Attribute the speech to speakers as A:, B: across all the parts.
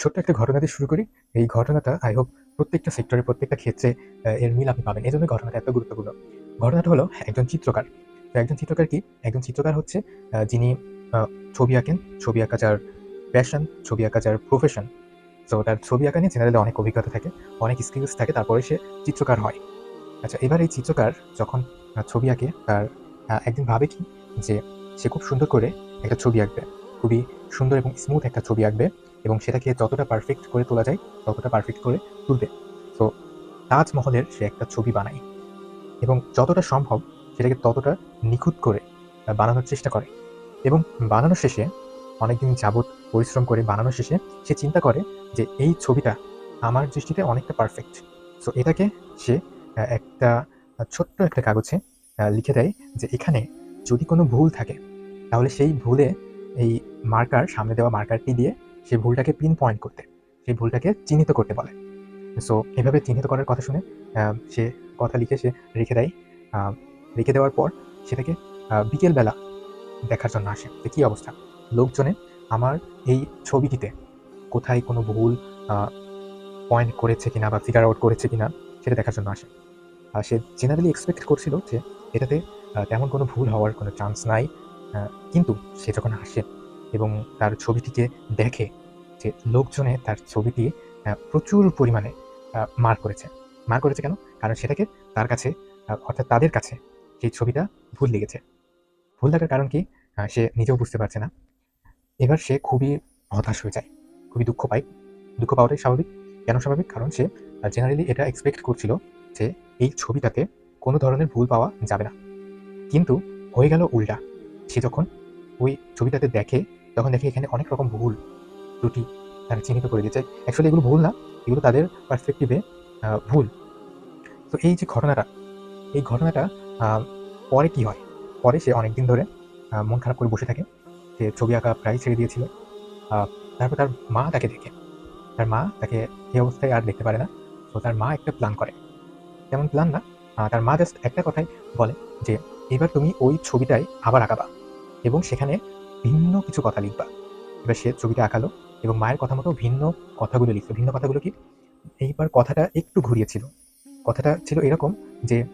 A: ছোট্ট একটা ঘটনা দিয়ে শুরু করি। এই ঘটনাটা আই hope প্রত্যেকটা সেক্টরে, প্রত্যেকটা ক্ষেত্রে এর মিল আপনি পাবেন। এই জন্য ঘটনাটা এত গুরুত্বপূর্ণ। ঘটনাটা হলো একজন চিত্রকার। তো একজন চিত্রকার কি? একজন চিত্রকার হচ্ছে যিনি ছবি আঁকেন। ছবি আঁকা যার প্যাশন, ছবি আঁকা যার প্রফেশন। সো তার ছবি আঁকা নিয়ে জেনারেলি অনেক অভিজ্ঞতা থাকে, অনেক স্কিলস থাকে, তারপরে সে চিত্রকার হয়। আচ্ছা এবার এই চিত্রকার যখন ছবি আঁকে তার একদিন ভাবে কি যে সে খুব সুন্দর করে একটা ছবি আঁকবে। খুবই সুন্দর এবং স্মুথ একটা ছবি আঁকবে এবং সেটাকে যতটা পারফেক্ট করে তোলা যায়, ততটা পারফেক্ট করে তুলবে। সো তাজমহলের সে একটা ছবি বানায় এবং যতটা সম্ভব সেটাকে ততটা নিখুঁত করে বানানোর চেষ্টা করে এবং বানানোর শেষে, অনেকদিন যাবৎ পরিশ্রম করে বানানোর শেষে সে চিন্তা করে যে এই ছবিটা আমার দৃষ্টিতে অনেকটা পারফেক্ট। সো এটাকে সে একটা ছোট্ট একটা কাগজে লিখে দেয় যে এখানে যদি কোনো ভুল থাকে, তাহলে সেই ভুলে এই মার্কার সামনে দেওয়া মার্কারটি দিয়ে সেই ভুলটাকে পিন পয়েন্ট করতে, সেই ভুলটাকে চিহ্নিত করতে বলে। সো এভাবে চিহ্নিত করার কথা শুনে সে কথা লিখে সে রেখে দেয়। রেখে দেওয়ার পর সেটাকে বিকেলবেলা দেখার জন্য আসে যে কী অবস্থা। লোকজনে আমার এই ছবিটিতে কোথায় কোনো ভুল পয়েন্ট করেছে কিনা বা ফিগার আউট করেছে কিনা সেটা দেখার জন্য আসে। আর সে জেনারেলি এক্সপেক্ট করছিল যে এটাতে তেমন কোনো ভুল হওয়ার কোনো চান্স নাই। কিন্তু সে যখন আসে এবং তার ছবিটিকে দেখে যে লোকজনে তার ছবিটি প্রচুর পরিমাণে আ মার্ক করেছে। মার করেছে কেন? কারণ সেটাকে তার কাছে অর্থাৎ তাদের কাছে সেই ছবিটা ভুল লেগেছে। ভুল লাগার কারণ কি? সে নিজেও বুঝতে পারছে না। এবার সে খুবই হতাশ হয়ে যায়। খুবই দুঃখ পায়। দুঃখ পাওয়াটাই স্বাভাবিক। কেন স্বাভাবিক? কারণ সে জেনারেলি এটা এক্সপেক্ট করছিল যে এই ছবিটাতে কোনো ধরনের ভুল পাওয়া যাবে না। কিন্তু হয়ে গেল উল্টা। সে যখন ওই ছবিটাতে দেখে তখন দেখে এখানে অনেক রকম ভুল, ত্রুটি তারা চিহ্নিত করে দিয়েছে। অ্যাকচুয়ালি এগুলো ভুল না। এগুলো তাদের পার্সপেক্টিভ ভুল। তো এই যে ঘটনাটা, এই ঘটনাটা পরে কি হয়? পরে সে অনেকদিন ধরে মন খারাপ করে বসে থাকে। সে ছবি আঁকা প্রায় ছেড়ে দিয়েছিল। তারপর তার মা তাকে দেখে। তার মা তাকে এই অবস্থায় আর দেখতে পারে না। তো তার মা একটা প্ল্যান করে। তেমন প্ল্যান না। তার মা জাস্ট একটা কথাই বলে যে, "এবার তুমি ওই ছবিটাই আবার আঁকাবা এবং সেখানে ভিন্ন কিছু কথা লিখবা।" এবার সে ছবিটা আঁকালো এবং মায়ের কথা মতো ভিন্ন কথাগুলো লিখল। ভিন্ন কথাগুলো কি? এইবার কথাটা একটু ঘুরিয়েছিল। কথাটা ছিল এরকম যে,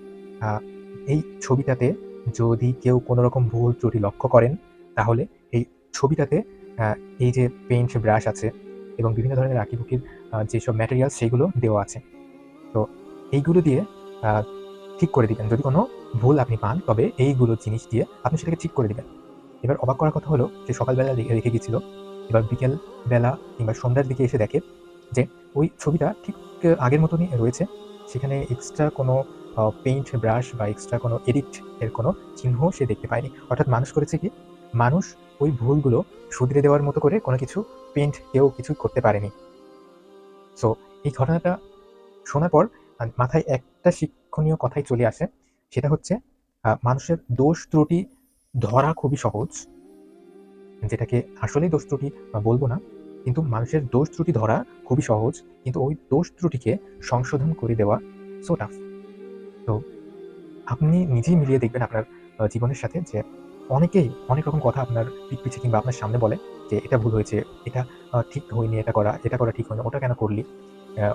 A: "এই ছবিটাতে যদি কেউ কোনো রকম ভুল ত্রুটি লক্ষ্য করেন তাহলে এই ছবিটাতে এই যে পেইন্ট ব্রাশ আছে এবং বিভিন্ন ধরনের আঁকিবুকির যেসব ম্যাটেরিয়ালস সেইগুলো দেওয়া আছে। তো এইগুলো দিয়ে ঠিক করে দিবেন। যদি কোনো ভুল আপনি পান তবে এইগুলো জিনিস দিয়ে আপনি সেটাকে ঠিক করে দিবেন।" এবার অবাক করার কথা হলো সে সকালবেলা রেখে গেছিল। এবার বিকেল বেলা কিংবা সন্ধ্যার দিকে এসে দেখে যে ওই ছবিটা ঠিক আগের মতনই রয়েছে। সেখানে এক্সট্রা কোনো পেইন্ট ব্রাশ বা এক্সট্রা কোনো এডিট এর কোনো চিহ্ন সে দেখতে পায়নি। অর্থাৎ মানুষ করেছে কি? মানুষ ওই ভুলগুলো শুধরে দেওয়ার মতো করে কোনো কিছু পেইন্ট কেউ কিছু করতে পারেনি। সো এই ঘটনাটা শোনার পর মাথায় একটা শিক্ষণীয় কথাই চলে আসে। সেটা হচ্ছে মানুষের দোষ ত্রুটি ধরা খুবই সহজ। যেটাকে আসলেই দোষ ত্রুটি বলব না। কিন্তু মানুষের দোষ ত্রুটি ধরা খুবই সহজ। কিন্তু ওই দোষ ত্রুটিকে সংশোধন করে দেওয়া সো টাফ। তো আপনি নিজেই মিলিয়ে দেখবেন আপনার জীবনের সাথে যে অনেকেই অনেক রকম কথা আপনার পিঠ পিছে কিংবা আপনার সামনে বলে যে, "এটা ভুল হয়েছে, এটা ঠিক হয়নি এটা করা, এটা করা ঠিক হয়নি, ওটা কেন করলি?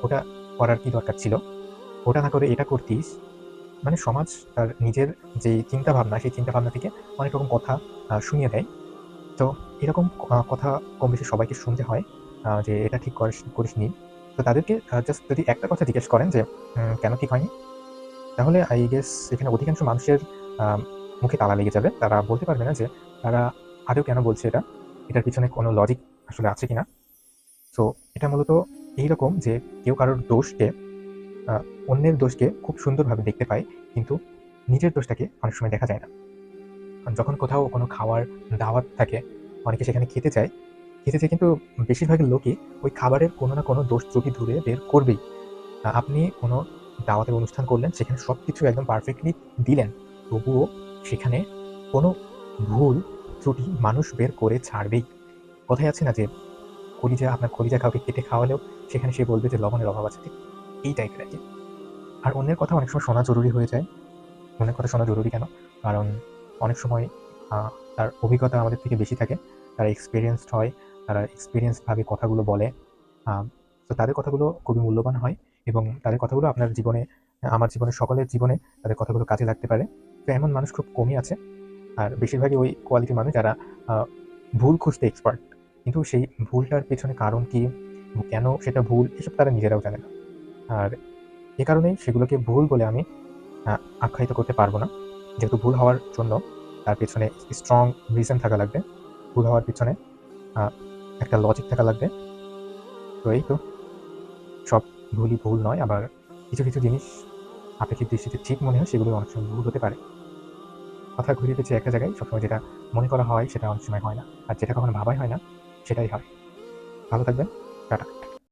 A: ওটা করার কি দরকার ছিল? ওটা না করে এটা করতিস।" মানে সমাজ তার নিজের যেই চিন্তাভাবনা সেই চিন্তাভাবনা থেকে অনেক রকম কথা শুনিয়ে দেয়। তো এরকম কথা কম বেশি সবাইকে শুনতে হয় যে, "এটা ঠিক করিস করিস নি তো তাদেরকে জাস্ট যদি একটা কথা জিজ্ঞেস করেন যে, কেন ঠিক হয়নি?" তাহলে আই গেস এখানে অধিকাংশ মানুষের মুখে তালা লেগে যাবে। তারা বলতে পারবে না যে তারা আদৌ কেন বলছে এটা? এটার পিছনে কোনো লজিক আসলে আছে কিনা? সো এটা মূলত এইরকম যে কেউ কারোর দোষকে অন্যের দোষকে খুব সুন্দরভাবে দেখতে পায়। কিন্তু নিজের দোষটাকে অনেক সময় দেখা যায় না। কারণ যখন কোথাও কোনো খাওয়ার দাওয়াত থাকে, অনেকে সেখানে খেতে চায়। খেতে চায় কিন্তু বেশিরভাগ লোকই ওই খাবারের কোনো না কোনো দোষ ত্রুটি ধরে বের করবেই। আপনি কোনো দাওয়াতের অনুষ্ঠান করলেন, সেখানে সব কিছু একদম পারফেক্টলি দিলেন। তবুও সেখানে কোনো ভুল ত্রুটি মানুষ বের করে ছাড়বেই। কথায় আছে না যে, কলিজা আপনার কলিজা কাউকে কেটে খাওয়ালেও সেখানে সে বলবে যে লবণের অভাব আছে। এই টাইপের আরকি। আর অন্যের কথা অনেক সময় শোনা জরুরি হয়ে যায়। অন্যের কথা শোনা জরুরি কেন? কারণ অনেক সময় তার অভিজ্ঞতা আমাদের থেকে বেশি থাকে। তারা এক্সপিরিয়েন্সড হয়, তারা এক্সপেরিয়েন্সড ভাবে কথাগুলো বলে। তো তাদের কথাগুলো খুবই মূল্যবান হয় এবং তাদের কথাগুলো আপনার জীবনে আমার জীবনে সকলের জীবনে তাদের কথাগুলো কাজে লাগতে পারে তো এমন মানুষ খুব কমই আছে আর বেশিরভাগই ওই কোয়ালিটির মানুষ যারা ভুল খুঁজতে এক্সপার্ট কিন্তু সেই ভুলটার পেছনে কারণ কি কেন সেটা ভুল এসব তারা নিজেরাও জানে না আর এ কারণেই সেগুলোকে ভুল বলে আমি আখ্যায়িত করতে পারব না। যেহেতু ভুল হওয়ার জন্য তার পেছনে স্ট্রং রিজন থাকা লাগবে। ভুল হওয়ার পিছনে একটা লজিক থাকা লাগবে। তো এই তো। সব ভুলই ভুল নয়, আবার কিছু কিছু জিনিস আপেক্ষিক দৃষ্টিতে ঠিক মনে হয় সেগুলো অনেক সময় ভুল হতে পারে। কথা ঘুরিয়ে পেয়েছে একটা জায়গায়, সবসময় যেটা মনে করা হয় সেটা অনেক সময় হয় না। আর যেটা কখনো ভাবাই হয় না, সেটাই হয়। ভালো থাকবেন। টাটা।